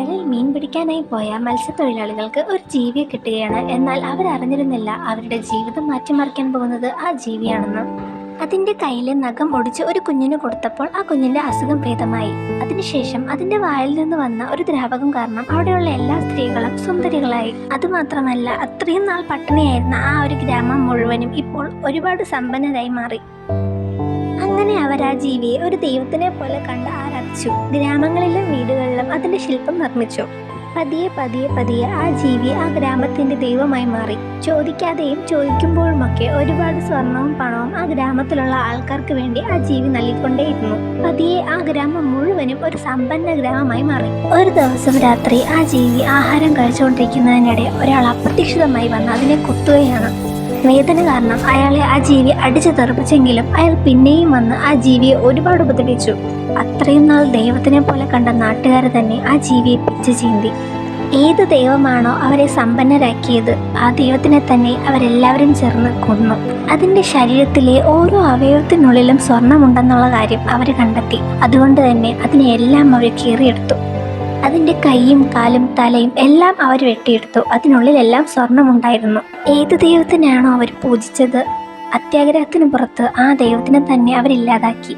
കടലിൽ മീൻ പിടിക്കാനായി പോയ മത്സ്യത്തൊഴിലാളികൾക്ക് ഒരു ജീവിയെ കിട്ടുകയാണ്. എന്നാൽ അവരറിഞ്ഞിരുന്നില്ല അവരുടെ ജീവിതം മാറ്റിമറിക്കാൻ പോകുന്നത് ആ ജീവിയാണെന്ന്. അതിന്റെ കയ്യിലെ നഖം ഒടിച്ച് ഒരു കുഞ്ഞിന് കൊടുത്തപ്പോൾ ആ കുഞ്ഞിന്റെ അസുഖം ഭേദമായി. അതിനുശേഷം അതിന്റെ വായിൽ നിന്ന് വന്ന ഒരു ദ്രാവകം കാരണം അവിടെയുള്ള എല്ലാ സ്ത്രീകളും സുന്ദരികളായി. അതുമാത്രമല്ല അത്രയും നാൾ പട്ടിണിയായിരുന്ന ആ ഒരു ഗ്രാമം മുഴുവനും ഇപ്പോൾ ഒരുപാട് സമ്പന്നരായി മാറി. അങ്ങനെ അവർ ആ ജീവിയെ ഒരു ദൈവത്തിനെ പോലെ കണ്ട് ആരാധിച്ചു ഗ്രാമങ്ങളിലും വീടുകളിലും അതിന്റെ ശില്പം നിർമ്മിച്ചു. പതിയെ പതിയെ പതിയെ ആ ജീവി ആ ഗ്രാമത്തിന്റെ ദൈവമായി മാറി. ചോദിക്കാതെയും ചോദിക്കുമ്പോഴുമൊക്കെ ഒരുപാട് സ്വർണവും പണവും ആ ഗ്രാമത്തിലുള്ള ആൾക്കാർക്ക് വേണ്ടി ആ ജീവി നൽകിക്കൊണ്ടേയിരുന്നു. പതിയെ ആ ഗ്രാമം മുഴുവനും ഒരു സമ്പന്ന ഗ്രാമമായി മാറി. ഒരു ദിവസം രാത്രി ആ ജീവി ആഹാരം കഴിച്ചുകൊണ്ടിരിക്കുന്നതിനിടെ ഒരാൾ അപ്രതീക്ഷിതമായി വന്ന് അതിനെ കുത്തുകയാണ്. വേദന കാരണം അയാളെ ആ ജീവി അടിച്ചു തെറിപ്പിച്ചെങ്കിലും അയാൾ പിന്നെയും വന്ന് ആ ജീവിയെ ഒരുപാട് ഉപദ്രവിച്ചു. അത്രയും നാൾ ദൈവത്തിനെ പോലെ കണ്ട നാട്ടുകാർ തന്നെ ആ ജീവിയെ പിച്ചു ചീന്തി. ഏത് ദൈവമാണോ അവരെ സമ്പന്നരാക്കിയത് ആ ദൈവത്തിനെ തന്നെ അവരെല്ലാവരും ചേർന്ന് കൊന്നു. അതിന്റെ ശരീരത്തിലെ ഓരോ അവയവത്തിനുള്ളിലും സ്വർണമുണ്ടെന്നുള്ള കാര്യം അവർ കണ്ടെത്തി. അതുകൊണ്ട് തന്നെ അതിനെ എല്ലാം അവർ കീറിയെടുത്തു. അതിന്റെ കൈയും കാലും തലയും എല്ലാം അവർ വെട്ടിയെടുത്തു. അതിനുള്ളിലെല്ലാം സ്വർണമുണ്ടായിരുന്നു ഏത് ദൈവത്തിനാണോ അവർ പൂജിച്ചത്? അത്യാഗ്രഹത്തിന് പുറത്ത് ആ ദൈവത്തിനെ തന്നെ അവരില്ലാതാക്കി